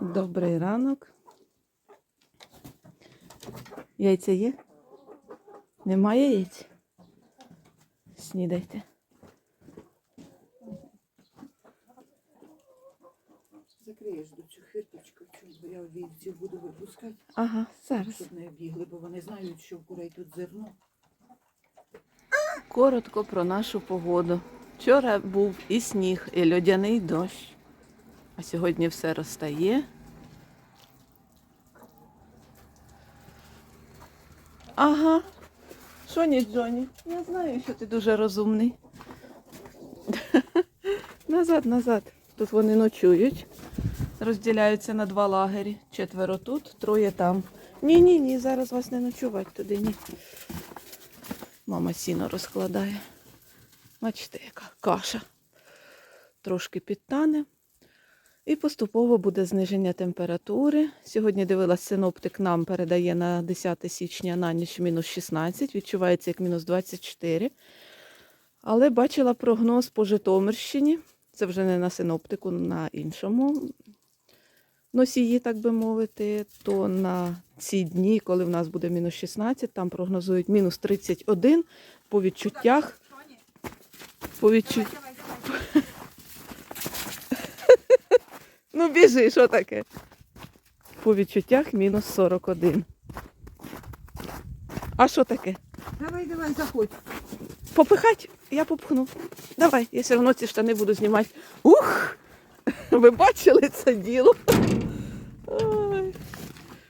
Добрий ранок. Яйця є? Немає яєць? Снідайте. Закриєш до цю хвірточку, бо я вівців буду випускати, Ага, зараз. щоб не бігли, бо вони знають, що в курей тут зерно. Коротко про нашу погоду. Вчора був і сніг, і льодяний дощ. А сьогодні все розтає. Ага. Що ні, Джоні? Я знаю, що ти дуже розумний. назад, назад. Тут вони ночують. Розділяються на два лагері. Четверо тут, троє там. Ні, ні, ні, зараз вас не ночувати туди, ні. Мама сіно розкладає. Бачите, яка каша. Трошки підтане. І поступово буде зниження температури. Сьогодні дивилась синоптик, нам передає на 10 січня на ніч мінус 16, відчувається як мінус 24. Але бачила прогноз по Житомирщині. Це вже не на синоптику, на іншому носії, так би мовити. То на ці дні, коли в нас буде мінус 16, там прогнозують мінус 31 по відчуттях. По відчут... Ну біжи, що таке? По відчуттях мінус 41. А що таке? Давай, давай, заходь. Попихать? Я попхну. Давай, я все одно ці штани буду знімати. Ух! Ви бачили це діло? Ой.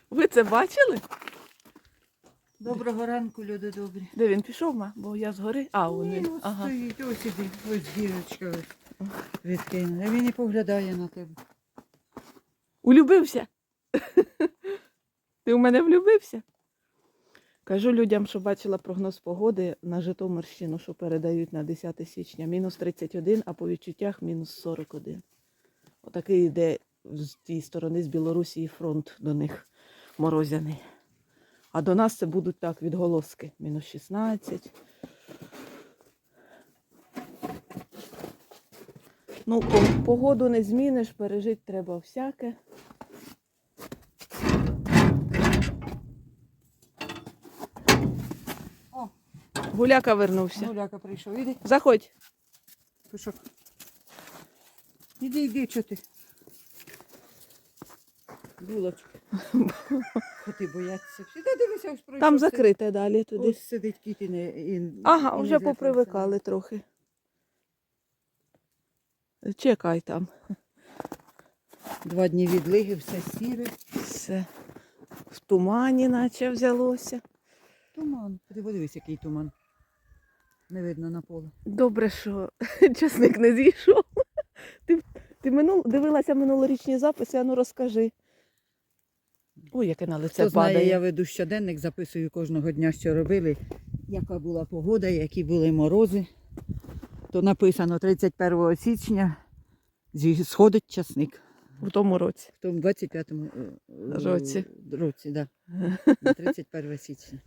Ви це бачили? Доброго ранку, люди добрі. Де він пішов, ма? Бо я згори. А, Ні, Ага. стоїть, ось іди, ось дірочка ось відкинула. Він і поглядає на тебе. Улюбився. Ти у мене влюбився? Кажу людям, що бачила прогноз погоди на Житомирщину, що передають на 10 січня. Мінус 31, а по відчуттях мінус 41. Отакий йде з тієї сторони, з Білорусі фронт до них морозяний. А до нас це будуть так відголоски. Мінус 16. Ну, погоду не зміниш, пережити треба всяке. О. Гуляка вернувся. Гуляка прийшов. Іди, Заходь. пішов. Іди, іди, що ти? Булочка. Коти бояться. всі. Та дивися, ось пройшов. Там закрите далі туди. Ось сидить кіт і не... І, Ага, і вже злякався. попривикали трохи. Чекай там. Два дні відлиги, все сіре. Все. В тумані наче взялося. Туман. Ти подивись, який туман. Не видно на поле. Добре, що часник не зійшов. Ти, ти минул, дивилася минулорічні записи, а ну розкажи. Ой, яке на лице Хто знає, я веду щоденник, записую кожного дня, що робили, яка була погода, які були морози. То написано 31 січня сходить часник. У тому році. В тому 25-му е, е, Році. році да. 31 січня.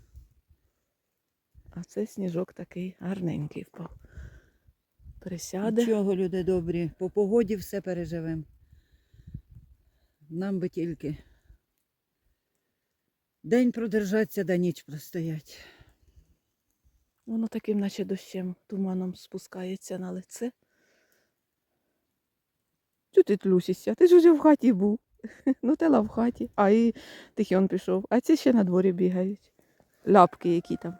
А це сніжок такий гарненький впав. Присяде. Нічого, люди добрі, по погоді все переживемо. Нам би тільки день продержаться, да ніч простоять. Воно таким, наче дощем, туманом спускається на лице. Чого ти тлусишся? Ти ж уже в хаті був. Ну, тела в хаті. А і Тихіон пішов. А ці ще на дворі бігають. Ляпки які там.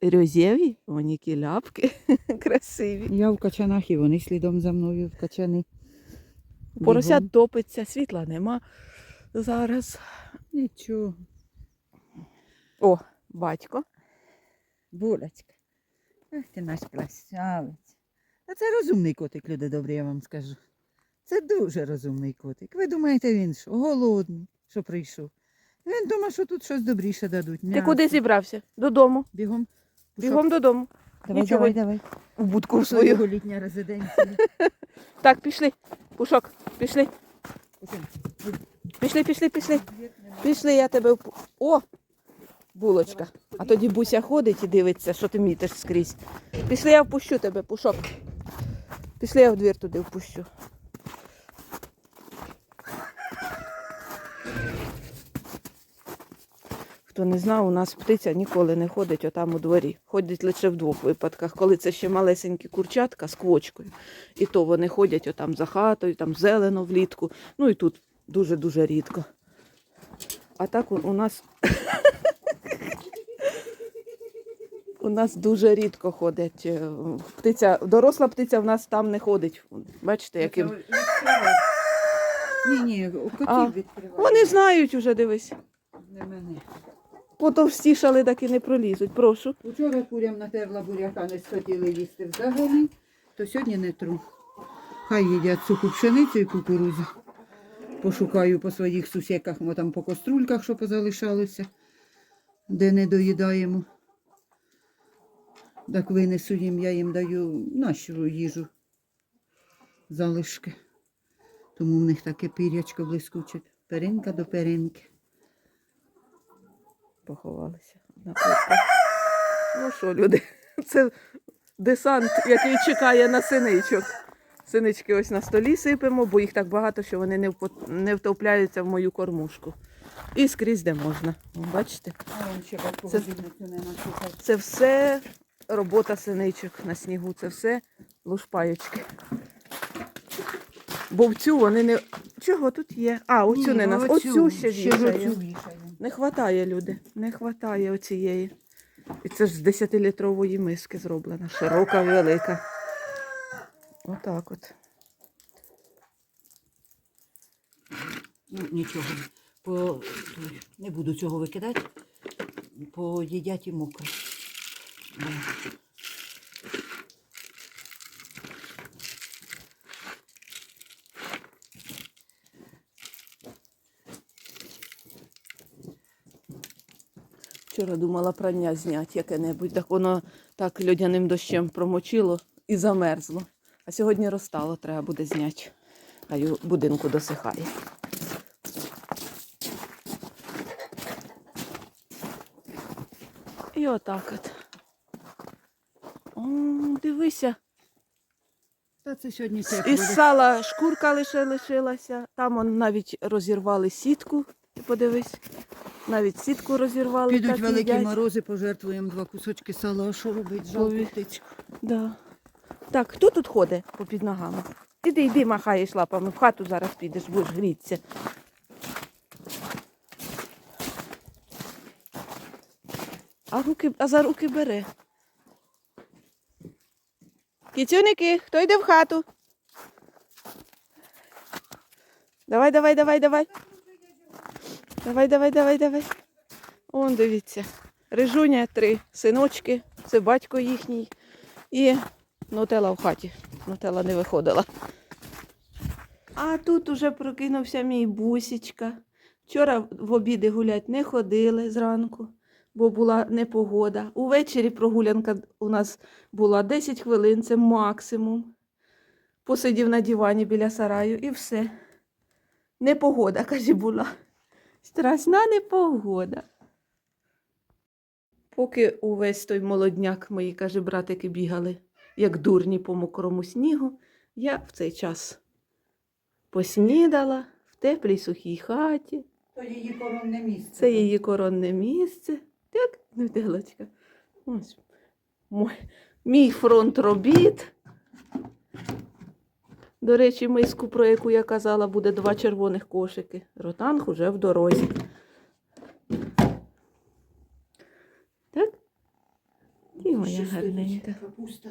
Рьозєві, вони які ляпки красиві. Я в качанах і вони слідом за мною в качани. Порося топиться, світла нема зараз. Нічого. О, батько. Булочка. Ах ти наш красавець. А це розумний котик, люди добрі, я вам скажу. Це дуже розумний котик. Ви думаєте, він що, голодний, що прийшов? Він думає, що тут щось добріше дадуть. Ти м'ясо. куди зібрався? Додому. Бігом. Бігом додому. Давай, Нічого. давай, давай. У будку свою. його літня резиденція. Так, пішли. Пушок, пішли. Пішли. Пішли, пішли, пішли. Я тебе. О! Булочка. А тоді Буся ходить і дивиться, що ти мітиш скрізь. Пішли, я впущу тебе, пушок. Пішли, я в двір туди впущу. Хто не знав, у нас птиця ніколи не ходить отам у дворі. Ходять лише в двох випадках, коли це ще малесенькі курчатка з квочкою. І то вони ходять отам за хатою, там зелено влітку. Ну і тут дуже-дуже рідко. А так у нас. У нас дуже рідко ходять. е, Птиця, доросла птиця в нас там не ходить. Бачите, яким. Ні, ні, котів відкриваю. Вони знають уже, дивись. Не мене. Потовстішали, так і не пролізуть. Прошу. Учора курям натерла буряка, не схотіли їсти взагалі, то сьогодні не тру. Хай їдять суху пшеницю і кукурузу. Пошукаю по своїх сусіках, мо там по кострульках, що позалишалося, де не доїдаємо. Так винесу їм, я їм даю нашу їжу залишки. Тому в них таке пірячко блискуче. Перинка до перинки. Поховалися. Ну що, люди, це десант, який чекає на синичок. Синички ось на столі сипемо, бо їх так багато, що вони не, впо- не втопляються в мою кормушку. І скрізь де можна. Бачите? Це-. Це все робота синичок на снігу, це все лушпаючки. Бо в цю вони не. Чого тут є? А, оцю Ні, не нас. оцю, Оцю ще ще вішає. Не хватає, люди. Не хватає оцієї. І це ж з 10-літрової миски зроблена. Широка, велика. Отак от. Ну, нічого. По... Не буду цього викидати. Поїдять і мокро. Вчора думала прання зняти яке-небудь, так воно так льодяним дощем промочило і замерзло. А сьогодні розтало, треба буде зняти. Хай у будинку досихає. І отак от. Дивися. Та це сьогодні Із сала шкурка лише лишилася. Там он навіть розірвали сітку. Ти подивись. Навіть сітку розірвали. Підуть так великі їдять. морози, пожертвуємо два кусочки сала. А що робить? Птичку. Да. Так, хто тут ходить попід ногами? Іди, йди, махаєш лапами, в хату зараз підеш, будеш грітися. А, руки, а за руки бере. Кіцюники, хто йде в хату? Давай, давай, давай, давай. Давай, давай, давай, давай. Он дивіться. Рижуня три синочки, це батько їхній. І нутела в хаті. Нутела не виходила. А тут уже прокинувся мій бусічка. Вчора в обіди гулять не ходили зранку, бо була непогода. Увечері прогулянка у нас була 10 хвилин, це максимум. Посидів на дивані біля сараю і все. Непогода, каже, була. Страшна непогода. Поки увесь той молодняк мої, каже, братики бігали, як дурні по мокрому снігу, я в цей час поснідала в теплій сухій хаті. То її коронне місце. Це її коронне місце. Так, Нутелочка. Ось мой, мій фронт робіт. До речі, миску, про яку я казала, буде два червоних кошики. Ротанг уже в дорозі. Так? І моя гарненька. Капуста.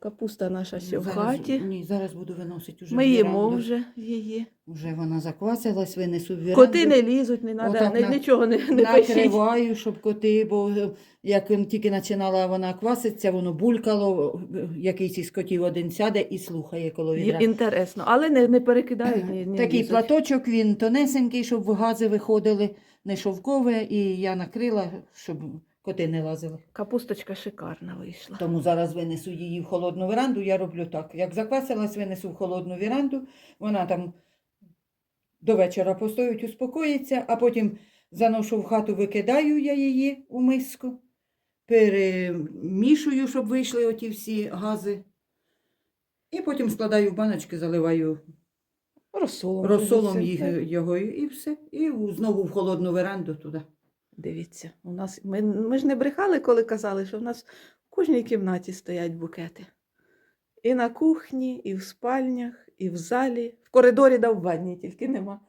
Капуста наша ще в Зараз- хаті. Ні, зараз буду виносити уже. Ми в їмо веранду. вже її. Вже вона заквасилась, винесу в віранду. Коти не лізуть, не треба, Отак на- нічого не, не пишіть. Накриваю, щоб коти, бо е, як він тільки починала вона кваситися, воно булькало, е, якийсь із котів один сяде і слухає коло відра. Інтересно, але не, не перекидають. Ні, не Такий лізуть. платочок, він тонесенький, щоб в гази виходили, не шовкове, і я накрила, щоб коти не лазили. Капусточка шикарна вийшла. Тому зараз винесу її в холодну веранду. Я роблю так. Як заквасилась, винесу в холодну веранду, вона там до вечора постоїть, успокоїться, а потім заношу в хату, викидаю я її у миску, перемішую, щоб вийшли оті всі гази. І потім складаю в баночки, заливаю Розсолом. розсолом їх, його і все. І знову в холодну веранду туди. Дивіться, у нас ми, ми ж не брехали, коли казали, що в нас в кожній кімнаті стоять букети. І на кухні, і в спальнях, і в залі, в коридорі да в ванні тільки нема.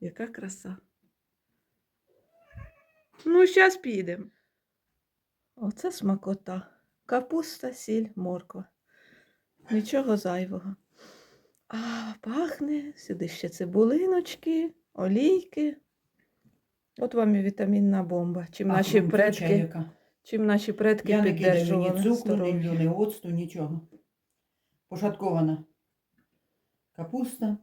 Яка краса. Ну, зараз підемо. Оце смакота. Капуста, сіль, морква. Нічого зайвого. А пахне сюди ще цибулиночки, олійки. От вам і вітамінна бомба. Чим наші предки, яка. чим наші предки Я не кидаю ні цукру, ні ні оцту, нічого. Пошаткована капуста,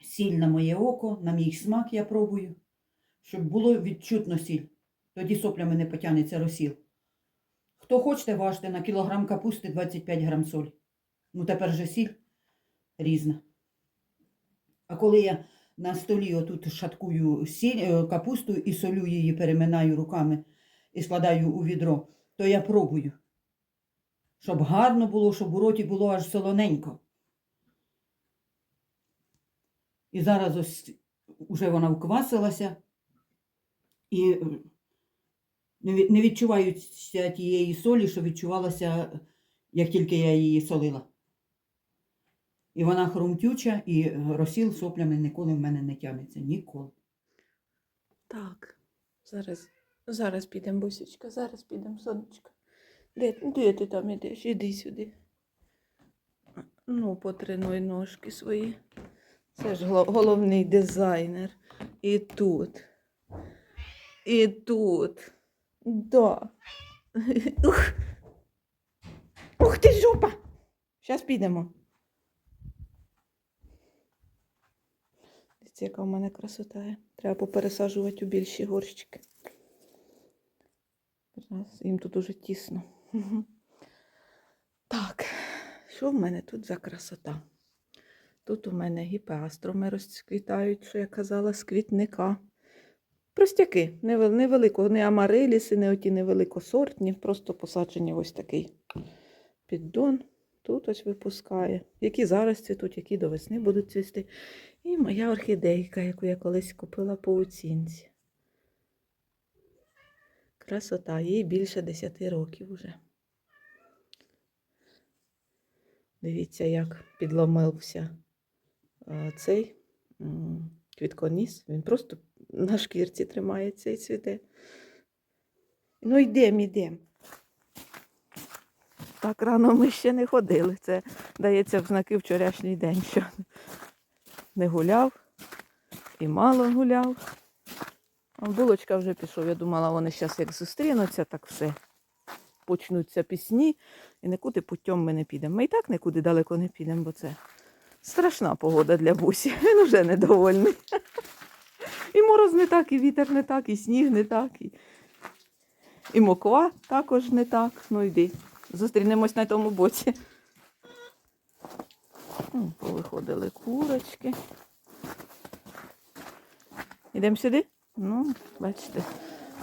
сіль на моє око, на мій смак я пробую, щоб було відчутно сіль. Тоді соплями не потягнеться розсіл. Хто хочете, важте на кілограм капусти 25 грам солі. Ну тепер же сіль різна. А коли я на столі отут шаткую сіль, е, капусту і солю її, переминаю руками і складаю у відро, то я пробую. Щоб гарно було, щоб у роті було аж солоненько. І зараз ось уже вона вквасилася і е, не від- не відчуваються тієї солі, що відчувалася, як тільки я її солила. І вона хрумтюча, і розсіл соплями ніколи в мене не тягнеться. Ніколи. Так, зараз, зараз підемо, бусечка, зараз підемо, сонечка. Де, де ти там ідеш? Іди сюди. Ну, потренуй ножки свої. Це ж головний дизайнер. І тут. І тут. Да. Ух. Ух ти жопа! Зараз підемо. Дивіться, яка у мене красота є. Треба попересаджувати у більші горщики. Їм тут уже тісно. Так, що в мене тут за красота? Тут у мене гіпеастроми розквітають, що я казала, з квітника. Простяки, невелико, не амариліси, не оті невеликосортні, просто посаджені ось такий піддон. Тут ось випускає. Які зараз цвітуть, які до весни будуть цвісти. І моя орхідейка, яку я колись купила по оцінці. Красота, їй більше 10 років уже. Дивіться, як підломився цей квітконіс. Він просто на шкірці тримається і цвіте. Ну, йдемо, йдемо. Так рано ми ще не ходили. Це дається в знаки вчорашній день, що не гуляв і мало гуляв. А булочка вже пішов. Я думала, вони зараз як зустрінуться, так все. Почнуться пісні, і нікуди путем ми не підемо. Ми і так нікуди далеко не підемо, бо це страшна погода для бусі. Він вже недовольний. І мороз не так, і вітер не так, і сніг не так, і, і моква також не так. Ну йди. Зустрінемось на тому боці. Повиходили курочки. Ідемо сюди? Ну, бачите,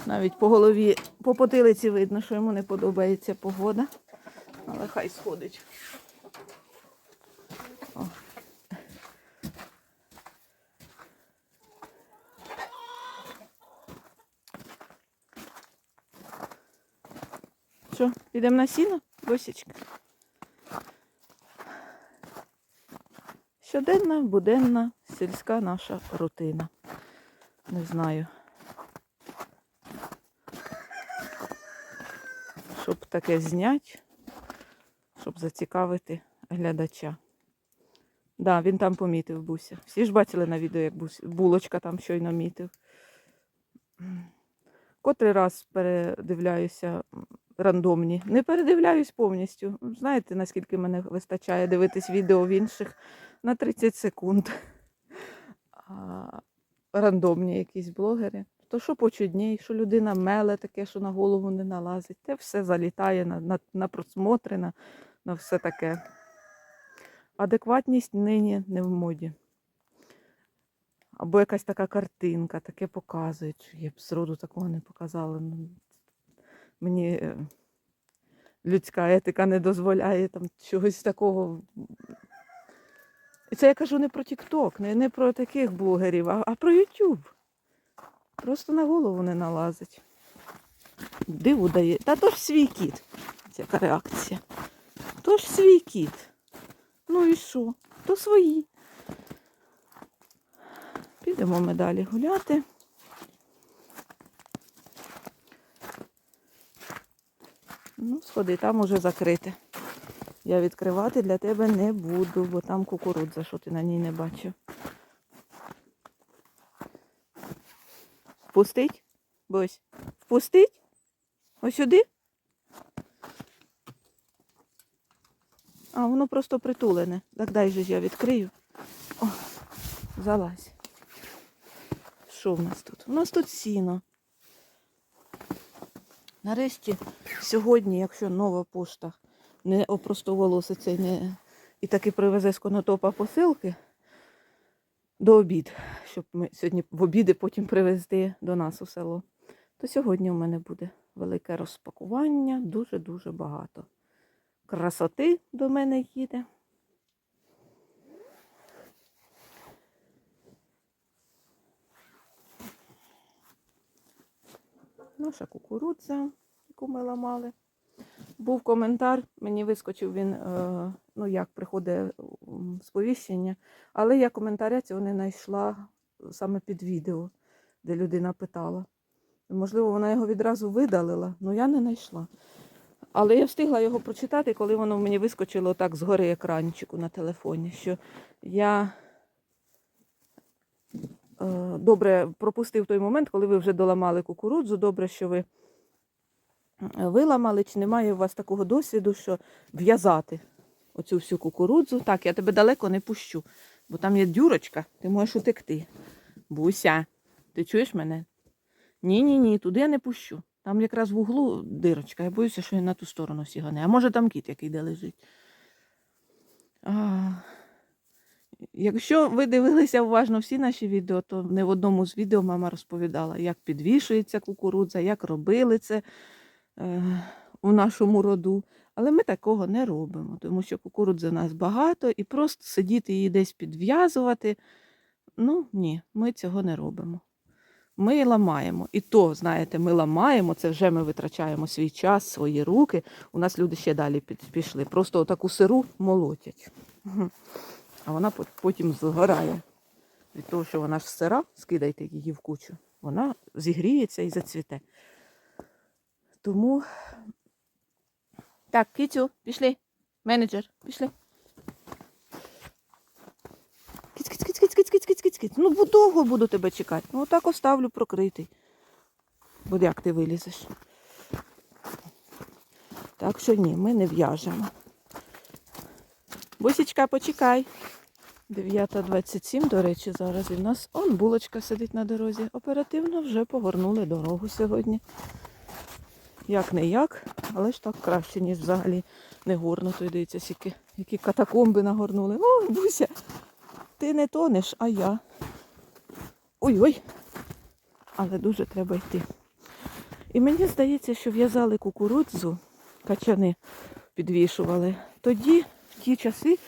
навіть по голові, по потилиці видно, що йому не подобається погода. Але хай сходить. Що, підемо на сіно, босічка? Щоденна, буденна, сільська наша рутина. Не знаю. Щоб таке зняти, щоб зацікавити глядача. Да, він там помітив Буся. Всі ж бачили на відео, як Бусь, булочка там щойно мітив. Котрий раз передивляюся рандомні. Не передивляюсь повністю. Знаєте, наскільки мене вистачає дивитись відео в інших на 30 секунд. А, рандомні якісь блогери. То що по чудній, що людина меле таке, що на голову не налазить. Те все залітає на, на, на просмотри, на, на все таке. Адекватність нині не в моді. Або якась така картинка, таке показують. Я б зроду такого не показала. Мені е, людська етика не дозволяє там чогось такого. І це я кажу не про TikTok, не, не про таких блогерів, а, а про YouTube. Просто на голову не налазить. Диву дає. Та то ж свій кіт. Яка реакція. То ж свій кіт. Ну і що? То свої. Підемо ми далі гуляти. Ну, сходи, там уже закрите. Я відкривати для тебе не буду, бо там кукурудза, що ти на ній не бачив. Впустить? Бось. Впустить? Ось сюди? А, воно просто притулене. Так дай же я відкрию. О, залазь. Що в нас тут? У нас тут сіно. Нарешті, сьогодні, якщо нова пошта не опростоволоситься і не і таки привезе з конотопа посилки до обід, щоб ми сьогодні в обіди потім привезти до нас у село, то сьогодні у мене буде велике розпакування, дуже-дуже багато. Красоти до мене їде. Наша кукурудза, яку ми ламали. Був коментар, мені вискочив він, е, ну як приходить сповіщення, але я коментаря цього не знайшла саме під відео, де людина питала. Можливо, вона його відразу видалила, але я не знайшла. Але я встигла його прочитати, коли воно мені вискочило так згори екранчику на телефоні, що я добре пропустив той момент, коли ви вже доламали кукурудзу. Добре, що ви е, виламали, чи немає у вас такого досвіду, що в'язати оцю всю кукурудзу. Так, я тебе далеко не пущу, бо там є дюрочка, ти можеш утекти. Буся, ти чуєш мене? Ні, ні, ні, туди я не пущу. Там якраз в углу дирочка. Я боюся, що він на ту сторону сігане. А може там кіт, який де лежить. А, якщо ви дивилися уважно всі наші відео, то не в одному з відео мама розповідала, як підвішується кукурудза, як робили це е, у нашому роду. Але ми такого не робимо, тому що кукурудзи у нас багато і просто сидіти її десь підв'язувати. Ну ні, ми цього не робимо. Ми ламаємо. І то, знаєте, ми ламаємо, це вже ми витрачаємо свій час, свої руки. У нас люди ще далі пішли. Просто отаку сиру молотять. А вона потім згорає. Від того, що вона ж сира, скидайте її в кучу, вона зігріється і зацвіте. Тому. Так, кицю, пішли. Менеджер, пішли. Киць, киць, киць, киць, киць, киць, киць, киць, киць. Ну, довго буду тебе чекати. Ну, отак оставлю прокритий. Бо як ти вилізеш? Так що ні, ми не в'яжемо. Бусічка, почекай. 9.27, до речі, зараз і в нас он булочка сидить на дорозі. Оперативно вже погорнули дорогу сьогодні. Як не як, але ж так краще, ніж взагалі не горнуто. І Дивіться, які, які катакомби нагорнули. О, Буся, ти не тонеш, а я. Ой-ой. Але дуже треба йти. І мені здається, що в'язали кукурудзу, качани підвішували. Тоді, ті часи,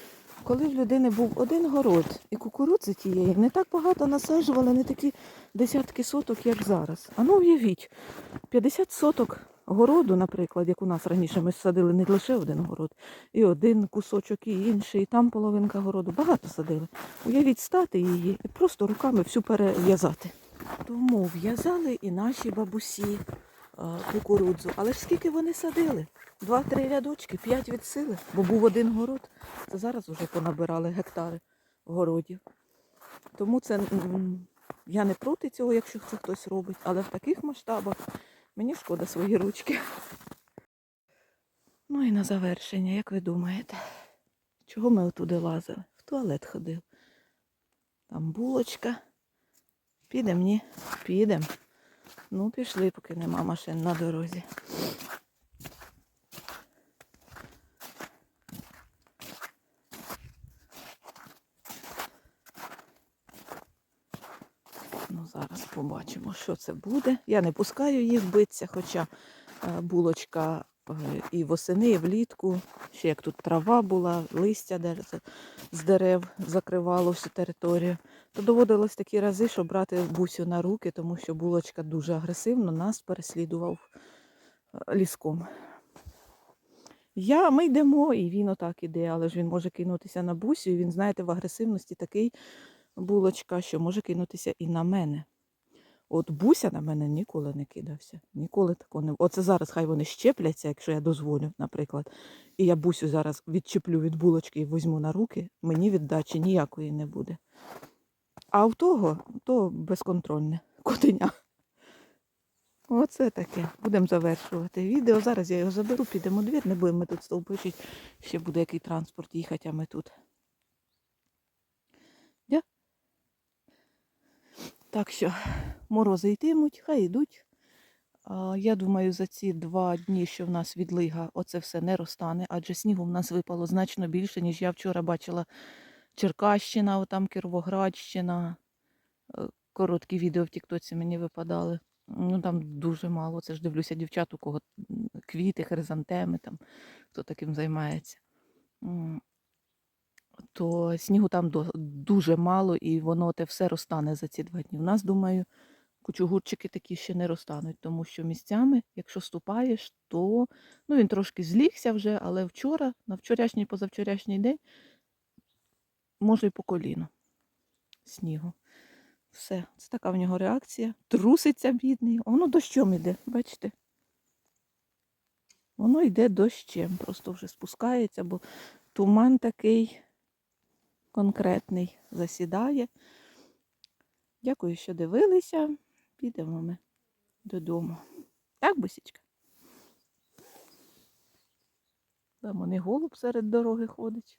коли в людини був один город, і кукурудзи тієї не так багато насаджували, не такі десятки соток, як зараз. А ну уявіть, 50 соток городу, наприклад, як у нас раніше ми садили не лише один город, і один кусочок, і інший, і там половинка городу. Багато садили. Уявіть, стати її і просто руками всю перев'язати. Тому в'язали і наші бабусі кукурудзу. Але ж скільки вони садили? Два-три рядочки, п'ять від сили, бо був один город. Це зараз вже понабирали гектари городів. Тому це я не проти цього, якщо це хтось робить, але в таких масштабах мені шкода свої ручки. Ну і на завершення, як ви думаєте, чого ми отуди лазили? В туалет ходив. Там булочка. Підемо, ні? Підемо. Ну, пішли, поки нема машин на дорозі. Зараз побачимо, що це буде. Я не пускаю їх битися, хоча е, булочка і восени, і влітку, ще як тут трава була, листя з дерев закривало всю територію, то доводилось такі рази, що брати бусю на руки, тому що булочка дуже агресивно нас переслідував е, ліском. Я, ми йдемо, і він отак іде, але ж він може кинутися на бусю, і він, знаєте, в агресивності такий булочка, що може кинутися і на мене. От буся на мене ніколи не кидався. Ніколи такого не Оце зараз хай вони щепляться, якщо я дозволю, наприклад. І я бусю зараз відчеплю від булочки і візьму на руки, мені віддачі ніякої не буде. А в того то безконтрольне котеня. Оце таке. Будемо завершувати відео. Зараз я його заберу, підемо у двір, не будемо ми тут стовпичити. Ще буде який транспорт їхати, а ми тут. Так що морози йтимуть, хай йдуть. Я думаю, за ці два дні, що в нас відлига, оце все не розтане, адже снігу в нас випало значно більше, ніж я вчора бачила Черкащина, отам Кіровоградщина. Е, Короткі відео в Тіктоці мені випадали. Ну там дуже мало. Це ж дивлюся дівчат, у кого квіти, хризантеми, там, хто таким займається. То снігу там дуже мало, і воно те все розтане за ці два дні. У нас, думаю, кучугурчики такі ще не розтануть, тому що місцями, якщо ступаєш, то ну, він трошки злігся вже, але вчора, на вчорашній, позавчорашній день, може й по коліно снігу. Все, це така в нього реакція. Труситься бідний. Воно дощом іде, бачите? Воно йде дощем, просто вже спускається, бо туман такий конкретний засідає. Дякую, що дивилися. Підемо ми додому. Так, бусічка? Там вони голуб серед дороги ходить.